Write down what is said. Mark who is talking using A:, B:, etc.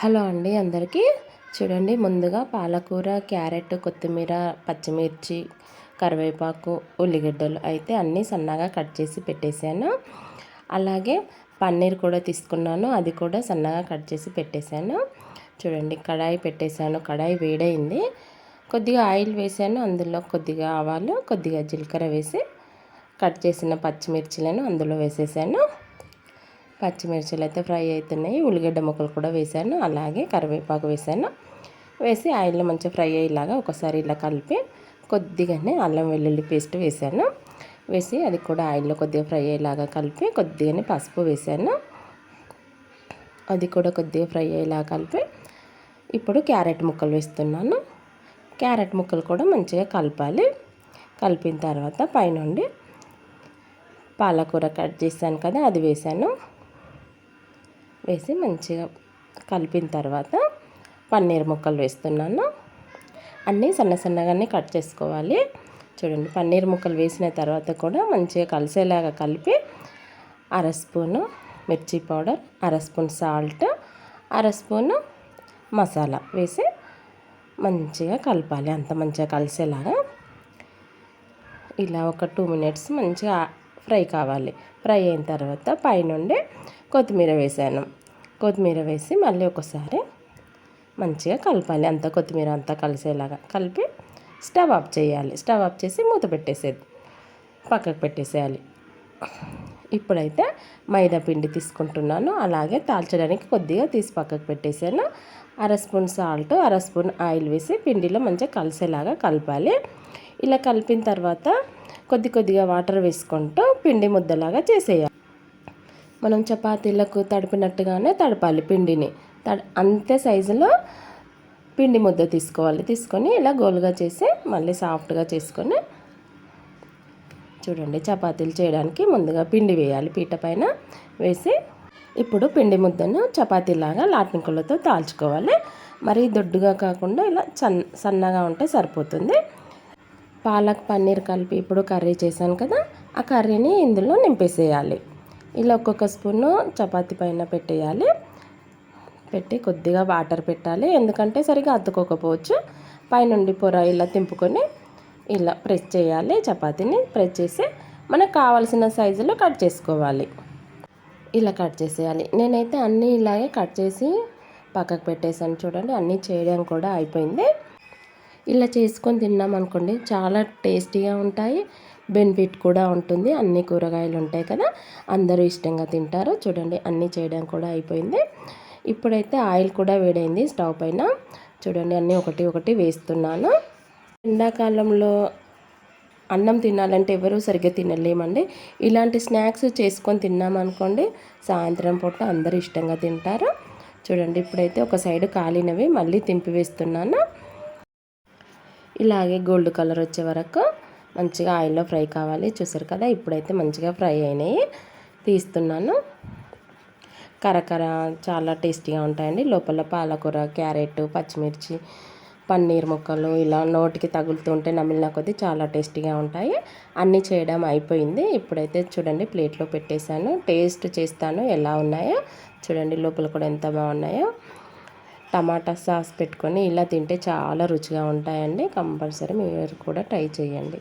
A: Hello అండి అందరికీ. చూడండి ముందుగా పాలకూర క్యారెట్ కొత్తిమీర పచ్చిమిర్చి కరివేపాకు ఉల్లిగడ్డలు అయితే అన్నీ సన్నగా కట్ చేసి పెట్టేశాను. అలాగే పన్నీర్ కూడా తీసుకున్నాను అది కూడా సన్నగా కట్ చేసి పెట్టేశాను. చూడండి కడాయి పెట్టేశాను కడాయి వేడైంది కొద్దిగా ఆయిల్ వేసాను అందులో కొద్దిగా ఆవాలు కొద్దిగా జీలకర్ర వేసి కట్ చేసిన పచ్చిమిర్చిలను అందులో వేసేసాను. పచ్చిమిర్చిలు అయితే ఫ్రై అవుతున్నాయి ఉల్లిగడ్డ ముక్కలు కూడా వేసాను అలాగే కరివేపాకు వేసాను వేసి ఆయిల్లో మంచిగా ఫ్రై అయ్యేలాగా ఒకసారి ఇలా కలిపి కొద్దిగానే అల్లం వెల్లుల్లి పేస్ట్ వేసాను వేసి అది కూడా ఆయిల్లో కొద్దిగా ఫ్రై అయ్యేలాగా కలిపి కొద్దిగానే పసుపు వేసాను అది కూడా కొద్దిగా ఫ్రై అయ్యేలాగా కలిపి ఇప్పుడు క్యారెట్ ముక్కలు వేస్తున్నాను. క్యారెట్ ముక్కలు కూడా మంచిగా కలపాలి. కలిపిన తర్వాత పైనుండి పాలకూర కట్ చేశాను కదా అది వేసాను వేసి మంచిగా కలిపిన తర్వాత పన్నీర్ ముక్కలు వేస్తున్నాను. అన్నీ సన్న సన్నగానే కట్ చేసుకోవాలి. చూడండి పన్నీర్ ముక్కలు వేసిన తర్వాత కూడా మంచిగా కలిసేలాగా కలిపి అర స్పూను మిర్చి పౌడర్ అర స్పూన్ సాల్ట్ అర స్పూను మసాలా వేసి మంచిగా కలపాలి. అంత మంచిగా కలిసేలాగా. ఇలా ఒక టూ మినిట్స్ మంచిగా ఫ్రై కావాలి. ఫ్రై అయిన తర్వాత పైనుండి కొత్తిమీర వేసాను. కొత్తిమీర వేసి మళ్ళీ ఒకసారి మంచిగా కలపాలి. అంత కొత్తిమీర అంతా కలిసేలాగా కలిపి స్టవ్ ఆఫ్ చేయాలి. స్టవ్ ఆఫ్ చేసి మూత పెట్టేసేది పక్కకు పెట్టేసేయాలి. ఇప్పుడైతే మైదా పిండి తీసుకుంటున్నాను. అలాగే తాల్చడానికి కొద్దిగా తీసి పక్కకు పెట్టేసాను. అర స్పూన్ సాల్ట్ అర స్పూన్ ఆయిల్ వేసి పిండిలో మంచిగా కలిసేలాగా కలపాలి. ఇలా కలిపిన తర్వాత కొద్ది కొద్దిగా వాటర్ వేసుకుంటూ పిండి ముద్దలాగా చేసేయాలి. మనం చపాతీలకు తడిపినట్టుగానే తడపాలి పిండిని. తడ అంతే సైజులో పిండి ముద్ద తీసుకోవాలి. తీసుకొని ఇలా గోలుగా చేసి మళ్ళీ సాఫ్ట్గా చేసుకొని చూడండి చపాతీలు చేయడానికి ముందుగా పిండి వేయాలి. పీట పైన వేసి ఇప్పుడు పిండి ముద్దను చపాతీలాగా లాట్నికులతో తాల్చుకోవాలి. మరి దొడ్డుగా కాకుండా ఇలా సన్ సన్నగా ఉంటే సరిపోతుంది. పాలక్ పన్నీర్ కలిపి ఇప్పుడు కర్రీ చేశాను కదా ఆ కర్రీని ఇందులో నింపేసేయాలి. ఇలా ఒక్కొక్క స్పూను చపాతి పైన పెట్టేయాలి. పెట్టి కొద్దిగా వాటర్ పెట్టాలి. ఎందుకంటే సరిగా అద్దుకోకపోవచ్చు పైనుండి పొర ఇలా తింపుకొని ఇలా ప్రెస్ చేయాలి చపాతీని. ప్రెస్ చేసి మనకు కావాల్సిన సైజులో కట్ చేసుకోవాలి. ఇలా కట్ చేసేయాలి. నేనైతే అన్నీ ఇలాగే కట్ చేసి పక్కకు పెట్టేసాను చూడండి. అన్నీ చేయడం కూడా అయిపోయింది. ఇలా చేసుకొని తిన్నాం అనుకోండి చాలా టేస్టీగా ఉంటాయి. బెనిఫిట్ కూడా ఉంటుంది. అన్ని కూరగాయలు ఉంటాయి కదా అందరూ ఇష్టంగా తింటారు. చూడండి అన్నీ చేయడం కూడా అయిపోయింది. ఇప్పుడైతే ఆయిల్ కూడా వేడైంది స్టవ్ పైన. చూడండి అన్నీ ఒకటి ఒకటి వేస్తున్నాను. ఎండాకాలంలో అన్నం తినాలంటే ఎవరూ సరిగ్గా తినలేమండి. ఇలాంటి స్నాక్స్ చేసుకొని తిన్నామనుకోండి సాయంత్రం పూట అందరూ ఇష్టంగా తింటారు. చూడండి ఇప్పుడైతే ఒక సైడ్ కాలినవి మళ్ళీ తింపి వేస్తున్నాను. ఇలాగే గోల్డ్ కలర్ వచ్చే వరకు మంచిగా ఆయిల్లో ఫ్రై కావాలి. చూసారు కదా ఇప్పుడైతే మంచిగా ఫ్రై అయినాయి. తీస్తున్నాను. కరకర చాలా టేస్టీగా ఉంటాయండి. లోపల పాలకూర క్యారెట్ పచ్చిమిర్చి పన్నీర్ ముక్కలు ఇలా నోటికి తగులుతుంటే నమిలిన కొద్దీ చాలా టేస్టీగా ఉంటాయి. అన్నీ చేయడం అయిపోయింది. ఇప్పుడైతే చూడండి ప్లేట్లో పెట్టేశాను. టేస్ట్ చేస్తాను ఎలా ఉన్నాయో. చూడండి లోపల కూడా ఎంత బాగున్నాయో. టమాటా సాస్ పెట్టుకొని ఇలా తింటే చాలా రుచిగా ఉంటాయండి. కంపల్సరీ మీరు కూడా ట్రై చేయండి.